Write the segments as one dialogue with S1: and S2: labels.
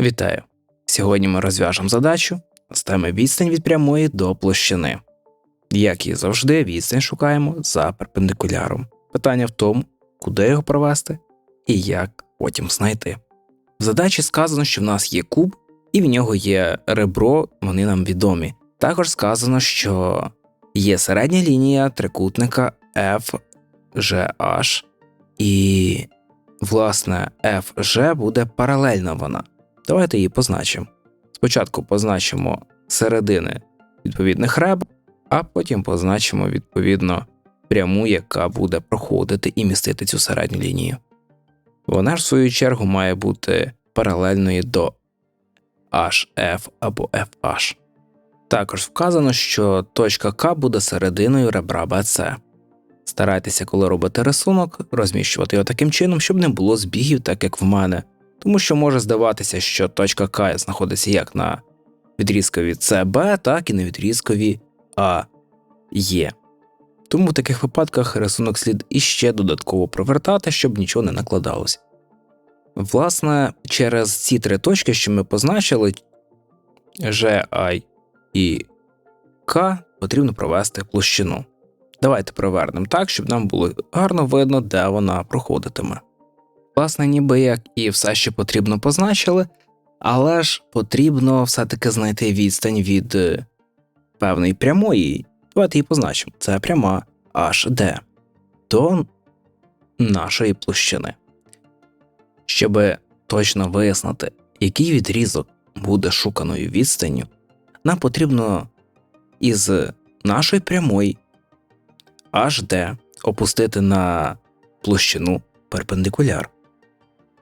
S1: Вітаю! Сьогодні ми розв'яжемо задачу з відстань від прямої до площини. Як і завжди, відстань шукаємо за перпендикуляром. Питання в тому, куди його провести і як потім знайти. В задачі сказано, що в нас є куб, і в нього є ребро, вони нам відомі. Також сказано, що є середня лінія трикутника FGH, і, власне, FG буде паралельна вона. Давайте її позначимо. Спочатку позначимо середини відповідних реб, а потім позначимо відповідно пряму, яка буде проходити і містити цю середню лінію. Вона ж, в свою чергу, має бути паралельною до HF або FH. Також вказано, що точка К буде серединою ребра BC. Старайтеся, коли робите рисунок, розміщувати його таким чином, щоб не було збігів, так як в мене, тому що може здаватися, що точка К знаходиться як на відрізкові CB, так і на відрізкові АЕ. Тому в таких випадках рисунок слід іще додатково провертати, щоб нічого не накладалося. Власне, через ці три точки, що ми позначили, G, I і К, потрібно провести площину. Давайте провернемо так, щоб нам було гарно видно, де вона проходитиме. Власне, ніби як і все, що потрібно позначили, але ж потрібно все-таки знайти відстань від е, певної прямої. Давайте її позначимо. Це пряма HD до нашої площини. Щоб точно вияснити, який відрізок буде шуканою відстанню, нам потрібно із нашої прямої HD опустити на площину перпендикуляр.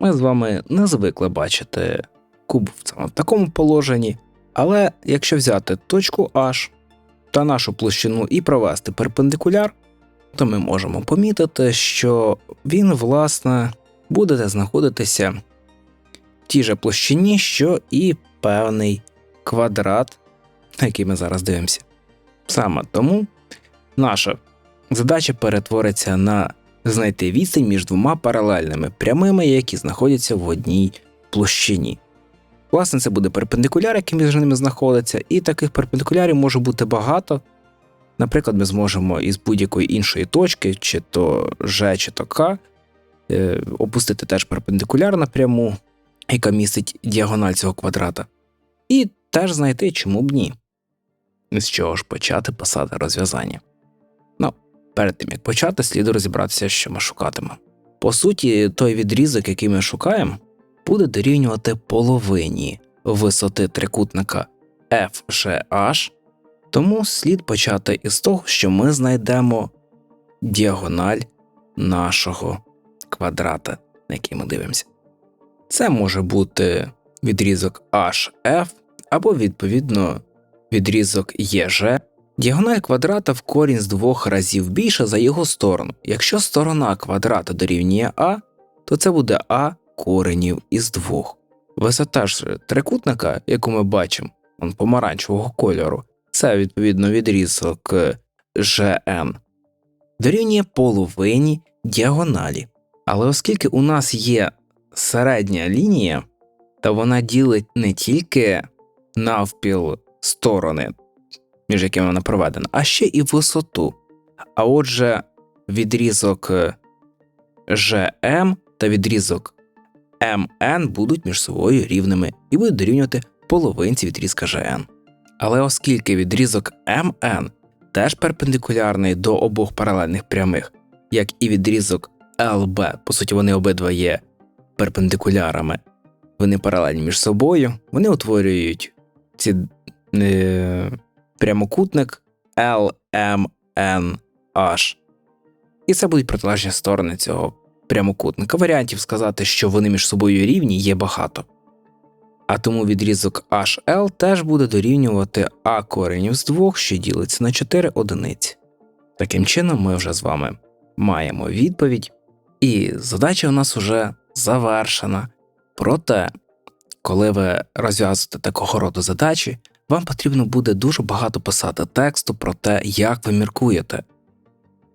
S1: Ми з вами не звикли бачити куб в такому положенні, але якщо взяти точку H та нашу площину і провести перпендикуляр, то ми можемо помітити, що він, власне, буде знаходитися в тій же площині, що і певний квадрат, на який ми зараз дивимося. Саме тому наша задача перетвориться на знайти відстань між двома паралельними прямими, які знаходяться в одній площині. Власне, це буде перпендикуляр, який між ними знаходиться, і таких перпендикулярів може бути багато. Наприклад, ми зможемо із будь-якої іншої точки, чи то G, чи то К, е, опустити теж перпендикуляр напряму, яка містить діагональ цього квадрата, і теж знайти, чому б ні. З чого ж почати писати розв'язання. Перед тим як почати, слід розібратися, що ми шукатимемо. По суті, той відрізок, який ми шукаємо, буде дорівнювати половині висоти трикутника FGH, тому слід почати із того, що ми знайдемо діагональ нашого квадрата, на який ми дивимося. Це може бути відрізок HF або, відповідно, відрізок EG. Діагональ квадрата в корінь з двох разів більше за його сторону. Якщо сторона квадрата дорівнює А, то це буде А коренів із двох. Висота ж трикутника, яку ми бачимо, он помаранчевого кольору, це відповідно відрізок GN, дорівнює половині діагоналі. Але оскільки у нас є середня лінія, то вона ділить не тільки навпіл сторони, між якими вона проведена, а ще і висоту. А отже, відрізок GM та відрізок MN будуть між собою рівними і будуть дорівнювати половинці відрізка GN. Але оскільки відрізок MN теж перпендикулярний до обох паралельних прямих, як і відрізок LB, по суті, вони обидва є перпендикулярами, вони паралельні між собою, вони утворюють ці е, прямокутник LMNH. І це будуть протилежні сторони цього прямокутника. Варіантів сказати, що вони між собою рівні, є багато. А тому відрізок HL теж буде дорівнювати А коренів з двох, що ділиться на 4 одиниці. Таким чином, ми вже з вами маємо відповідь, і задача у нас вже завершена. Проте, коли ви розв'язуєте такого роду задачі, вам потрібно буде дуже багато писати тексту про те, як ви міркуєте.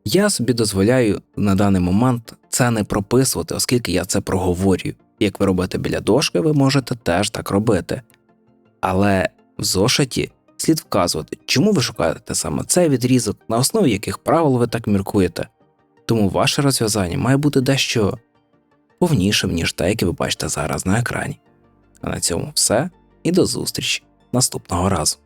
S1: Я собі дозволяю на даний момент це не прописувати, оскільки я це проговорюю. Як ви робите біля дошки, ви можете теж так робити. Але в зошиті слід вказувати, чому ви шукаєте саме цей відрізок, на основі яких правил ви так міркуєте. Тому ваше розв'язання має бути дещо повнішим, ніж те, яке ви бачите зараз на екрані. А на цьому все і до зустрічі наступного разу.